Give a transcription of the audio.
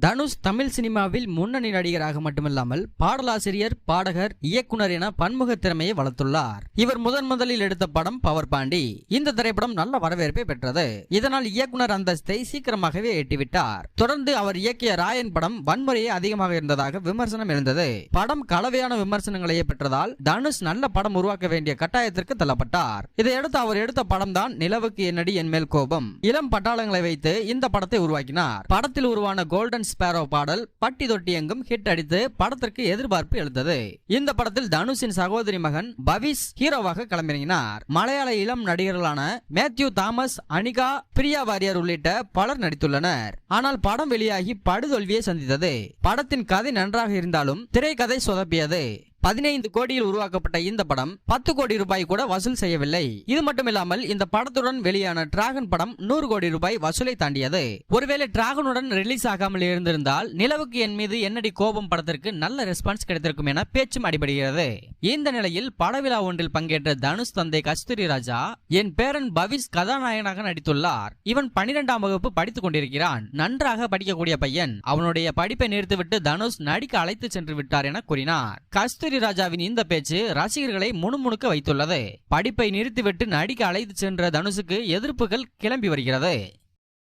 தனுஷ் தமிழ் சினிமாவில் முன்னணி நடிகராக மட்டுமில்லாமல் பாடலாசிரியர் பாடகர் இயக்குனர் என பன்முக திறமையை வளர்த்துள்ளார். இவர் முதன் முதலில் எடுத்த படம் பவர் பாண்டி. இந்த திரைப்படம் நல்ல வரவேற்பை பெற்றது. இதனால் இயக்குனர் அந்தஸ்தை சீக்கிரமாகவே எட்டிவிட்டார். தொடர்ந்து அவர் இயக்கிய ராயன் படம் வன்முறையே அதிகமாக இருந்ததாக விமர்சனம் எழுந்தது. படம் கலவையான விமர்சனங்களையே பெற்றதால் தனுஷ் நல்ல படம் உருவாக்க வேண்டிய கட்டாயத்திற்கு தள்ளப்பட்டார். இதையடுத்து அவர் எடுத்த படம் தான் நிலவுக்கு என்னடி என் மேல் கோபம். இளம் பட்டாளங்களை வைத்து இந்த படத்தை உருவாக்கினார். படத்தில் உருவான கோல்டன் ஸ்பேரோ பாடல் பட்டி தொட்டி எங்கும் ஹிட் அடித்து படத்திற்கு எதிர்பார்ப்பு எழுந்தது. இந்த படத்தில் தனுஷின் சகோதரி மகன் பவிஸ் ஹீரோவாக களமிறங்கினார். மலையாள இளம் நடிகர்களான மேத்யூ தாமஸ் அனிகா பிரியா வாரியர் உள்ளிட்ட பலர் நடித்துள்ளனர். ஆனால் படம் வெளியாகி படுதோல்வியை சந்தித்தது. படத்தின் கதை நன்றாக இருந்தாலும் திரைக்கதை சொதப்பியது. பதினைந்து கோடியில் உருவாக்கப்பட்ட இந்த படம் பத்து கோடி ரூபாய் கூட வசூல் செய்யவில்லை. இது மட்டுமில்லாமல் இந்த படத்துடன் வெளியான டிராகன் படம் நூறு கோடி ரூபாய் வசூலை தாண்டியது. ஒருவேளை டிராகனுடன் ரிலீஸ் ஆகாமல் இருந்திருந்தால் நிலவுக்கு என் மீது என்னடி கோபம் படத்திற்கு நல்ல ரெஸ்பான்ஸ் கிடைத்திருக்கும் என பேச்சும் அடிபடுகிறது. இந்த நிலையில் படவிழா ஒன்றில் பங்கேற்ற தனுஷ் தந்தை கஸ்தூரி ராஜா என் பேரன் பவிஸ் கதாநாயகனாக நடித்துள்ளார். இவன் பனிரெண்டாம் வகுப்பு படித்துக் கொண்டிருக்கிறான். நன்றாக படிக்கக்கூடிய பையன். அவனுடைய படிப்பை நிறுத்திவிட்டு தனுஷ் நடிக்க அழைத்து சென்று விட்டார் என கூறினார். கஸ்தூரி ராஜாவின் இந்த பேச்சு ரசிகர்களை முணுமுணுக்க வைத்துள்ளது. படிப்பை நிறுத்திவிட்டு நடிக்க அழைத்து சென்ற தனுஷுக்கு எதிர்ப்புகள் கிளம்பி வருகிறது.